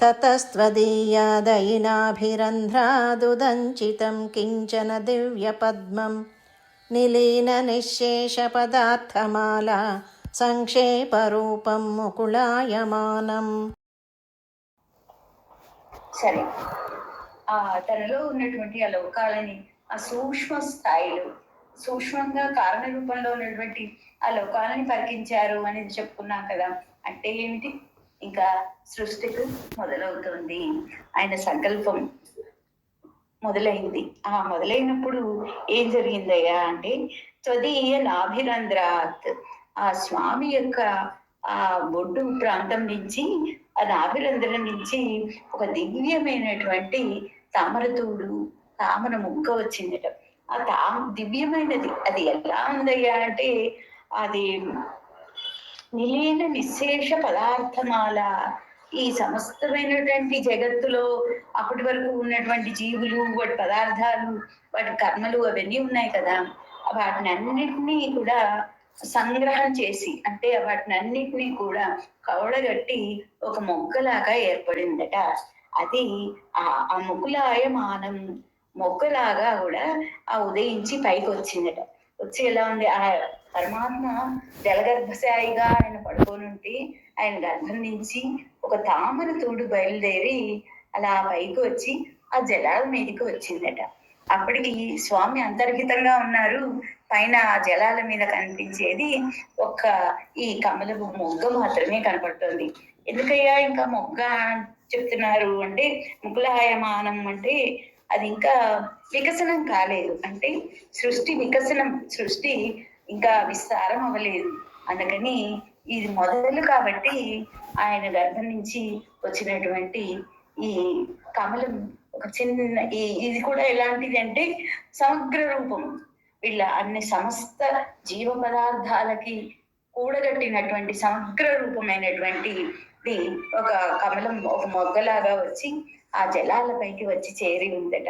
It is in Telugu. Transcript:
ततस्त्वदीयादयिनाभिरन्ध्रादुदञ्चितं किञ्चन दिव्यपद्मं निलीननिःशेषपदार्थमाला సంక్షేపరూపం ముకుళాయమానం సరే ఆ తనలో ఉన్నటువంటి ఆ లోకాలని ఆ సూక్ష్మ స్థాయిలో సూక్ష్మంగా కారణ రూపంలో ఉన్నటువంటి ఆ లోకాలని పరికించారు అనేది చెప్పుకున్నాం కదా అంటే ఏమిటి ఇంకా సృష్టికి మొదలవుతుంది. ఆయన సంకల్పం మొదలైంది. ఆ మొదలైనప్పుడు ఏం జరిగిందయ్యా అంటే త్వదీయ నాభిరంధ్రాత్ ఆ స్వామి యొక్క ఆ బొడ్డు ప్రాంతం నుంచి ఆ నాభిరంధ్రం నుంచి ఒక దివ్యమైనటువంటి తామరతూడు తామర ముక్క వచ్చిందట. ఆ తా దివ్యమైనది. అది ఎలా ఉందయ్యా అంటే అది నిలీన నిశేష పదార్థమాల ఈ సమస్తమైనటువంటి జగత్తులో అప్పటి వరకు ఉన్నటువంటి జీవులు వాటి పదార్థాలు వాటి కర్మలు అవన్నీ ఉన్నాయి కదా. వాటిని అన్నిటినీ కూడా సంగ్రహం చేసి అంటే వాటిని అన్నిటినీ కూడా కవడగట్టి ఒక మొగ్గలాగా ఏర్పడిందట. అది ఆ ఆ మొగ్గులాయమానం మొగ్గలాగా కూడా ఆ ఉదయించి పైకి వచ్చిందట వచ్చి ఎలా ఉంది? ఆ పరమాత్మ జలగర్భశాయిగా ఆయన పడుకొని ఆయన గర్భం నుంచి ఒక తామర తోడు బయలుదేరి అలా పైకి వచ్చి ఆ జలాల మీదకి వచ్చిందట. అప్పటికి స్వామి అంతర్హితంగా ఉన్నారు. పైన ఆ జలాల మీద కనిపించేది ఒక్క ఈ కమలపు మొగ్గ మాత్రమే కనపడుతుంది. ఎందుకయ్యా ఇంకా మొగ్గ చెప్తున్నారు అంటే ముకులాయమానం అంటే అది ఇంకా వికసనం కాలేదు. అంటే సృష్టి వికసనం సృష్టి ఇంకా విస్తారం అవ్వలేదు. అందుకని ఇది మొదలు కాబట్టి ఆయన గర్భం నుంచి వచ్చినటువంటి ఈ కమలం ఒక చిన్న ఈ ఇది కూడా ఎలాంటిది అంటే సమగ్ర రూపం. వీళ్ళ అన్ని సమస్త జీవ పదార్థాలకి కూడగట్టినటువంటి సమగ్ర రూపమైనటువంటి ఇది ఒక కమలం ఒక మొగ్గలాగా వచ్చి ఆ జలాలపైకి వచ్చి చేరి ఉందట.